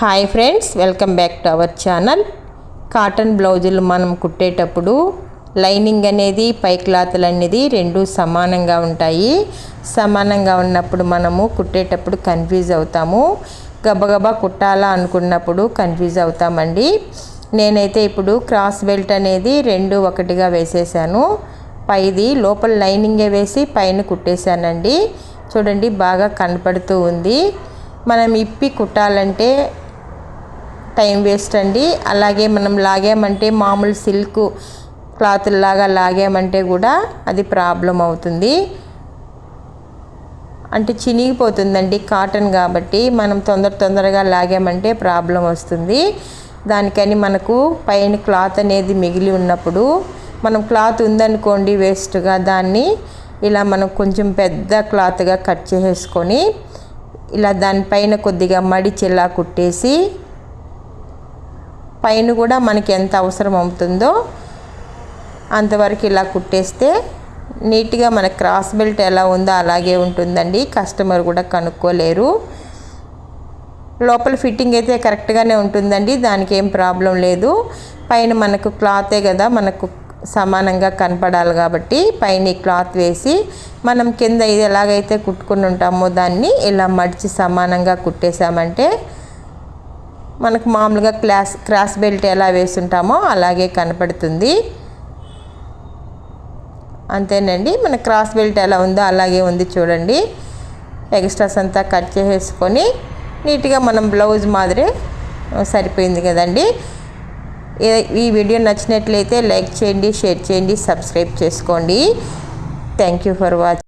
Hi friends welcome back to our channel. Cotton బ్లౌజులు మనం కుట్టేటప్పుడు లైనింగ్ అనేది పై క్లాతులు అనేది రెండు సమానంగా ఉంటాయి. సమానంగా ఉన్నప్పుడు మనము కుట్టేటప్పుడు కన్ఫ్యూజ్ అవుతాము. గబగబా కుట్టాలా అనుకున్నప్పుడు కన్ఫ్యూజ్ అవుతామండి. నేనైతే ఇప్పుడు క్రాస్ బెల్ట్ అనేది రెండు ఒకటిగా వేసేసాను. పైది లోపల లైనింగే వేసి పైన కుట్టేశానండి. చూడండి బాగా కనపడుతూ ఉంది. మనం ఇప్పి కుట్టాలంటే టైం వేస్ట్ అండి. అలాగే మనం లాగామంటే మామూలు సిల్క్ క్లాత్ లాగా లాగామంటే కూడా అది ప్రాబ్లం అవుతుంది. అంటే చినిగిపోతుందండి కాటన్ కాబట్టి మనం తొందర తొందరగా లాగామంటే ప్రాబ్లం వస్తుంది. దానికని మనకు పైన క్లాత్ అనేది మిగిలి ఉన్నప్పుడు మనం క్లాత్ ఉందనుకోండి వేస్ట్గా దాన్ని ఇలా మనం కొంచెం పెద్ద క్లాత్గా కట్ చేసుకొని ఇలా దానిపైన కొద్దిగా మడిచెలా కుట్టేసి పైన కూడా మనకి ఎంత అవసరం అవుతుందో అంతవరకు ఇలా కుట్టేస్తే నీట్గా మన క్రాస్ బెల్ట్ ఎలా ఉందో అలాగే ఉంటుందండి. కస్టమర్ కూడా కనుక్కోలేరు. లోపల ఫిట్టింగ్ అయితే కరెక్ట్గానే ఉంటుందండి. దానికి ఏం ప్రాబ్లం లేదు. పైన మనకు క్లాతే కదా మనకు సమానంగా కనపడాలి కాబట్టి పైన క్లాత్ వేసి మనం కింద ఇది ఎలాగైతే కుట్టుకుని ఉంటామో దాన్ని ఇలా మడిచి సమానంగా కుట్టేసామంటే మనకు మామూలుగా క్లాస్ క్రాస్ బెల్ట్ ఎలా వేసుంటామో అలాగే కనపడుతుంది. అంతేనండి. మన క్రాస్ బెల్ట్ ఎలా ఉందో అలాగే ఉంది చూడండి. ఎక్స్ట్రాస్ అంతా కట్ చేసేసుకొని నీట్గా మనం బ్లౌజ్ మాదిరి సరిపోయింది కదండి. ఈ వీడియో నచ్చినట్లయితే లైక్ చేయండి షేర్ చేయండి సబ్స్క్రైబ్ చేసుకోండి. Thank you for watching